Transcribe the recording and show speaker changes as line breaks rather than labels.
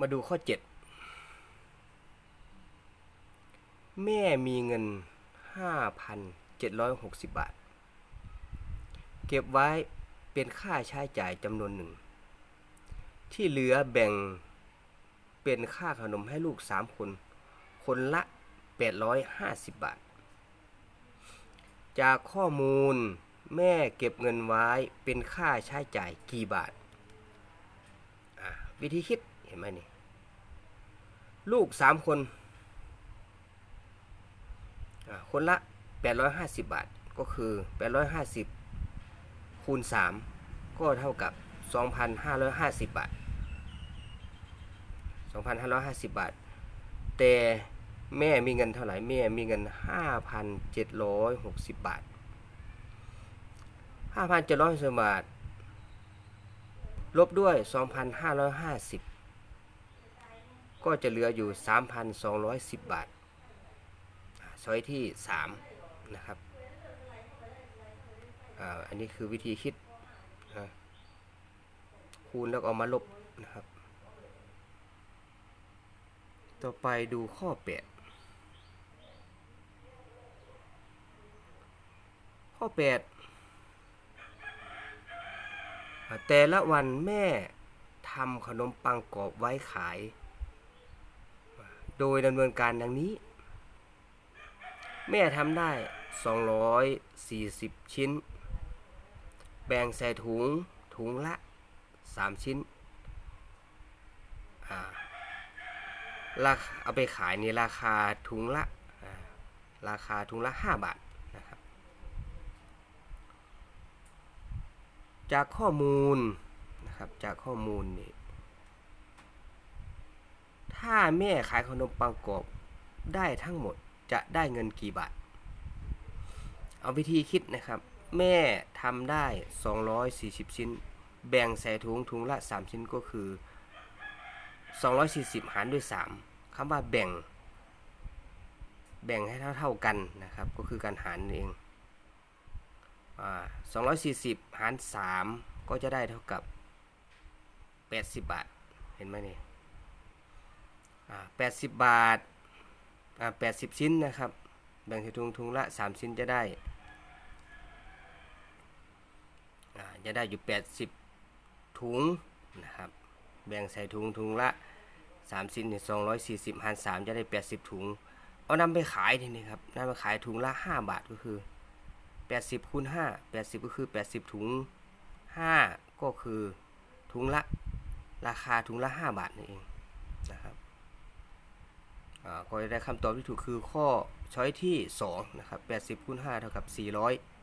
มาดูข้อ 7 แม่มีเงิน 5,760 บาท เก็บไว้เป็นค่าใช้จ่ายจำนวนหนึ่ง ที่เหลือแบ่งเป็นค่าขนมให้ลูก 3 คน คนละ 850 บาท จากข้อมูลแม่เก็บเงินไว้เป็นค่าใช้จ่ายกี่บาท วิธีคิด เห็นไหมนี่ ลูก3คน คนละ 850 บาท ก็คือ 850 คูณ 3 ก็เท่ากับ 2,550 บาท 2,550 บาท แต่แม่มีเงินเท่าไหร่ แม่มีเงิน 5,760 บาท 5,760 บาท ลบด้วย 2,550 ก็จะเหลืออยู่ 3,210 บาทอ่าช้อยที่ 3 นะครับอันนี้คือวิธีคิดนะคูณแล้วเอามาลบนะครับ ต่อไปดูข้อ 8 ข้อ 8 แต่ละวันแม่ทำขนมปังกรอบไว้ขาย โดยดำเนินการดังนี้ แม่ทำได้ 240 ชิ้น แบ่งใส่ถุงถุงละ 3 ชิ้น ราคาเอาไปขายในราคาถุงละ ราคาถุงละ 5 บาทนะครับ จากข้อมูลนะครับ จากข้อมูลนี่ ถ้าแม่ขายขนมปังกรอบได้ทั้งหมดจะได้เงินกี่บาท เอาวิธีคิดนะครับ แม่ทำได้ 240 ชิ้น แบ่งใส่ถุงถุงละ 3 ชิ้นก็คือ 240 หารด้วย 3คำว่าแบ่ง แบ่งให้เท่าเท่ากันนะครับ ก็คือการหารเองอ่า240 หาร 3 ก็จะได้เท่ากับ 80 บาท เห็นไหมนี่ อ่า80บาทอ่า80ชิ้นนะครับ แบ่งใส่ถุงถุงละ3ชิ้นจะได้จะได้อยู่80ถุงนะครับ แบ่งใส่ถุงถุงละ3ชิ้นเนี่ย240หาร3จะได้80ถุง เอานำไปขายทีนี้ครับนำไปขายถุงละ5บาทก็คือ80คูณ5 80ก็คือ80ถุง5ก็คือถุงละราคาถุงละ5บาทนั่นเองนะครับ ก็จะได้คำตอบที่ถูกคือข้อช้อยที่2นะครับ80คูณ5เท่ากับ400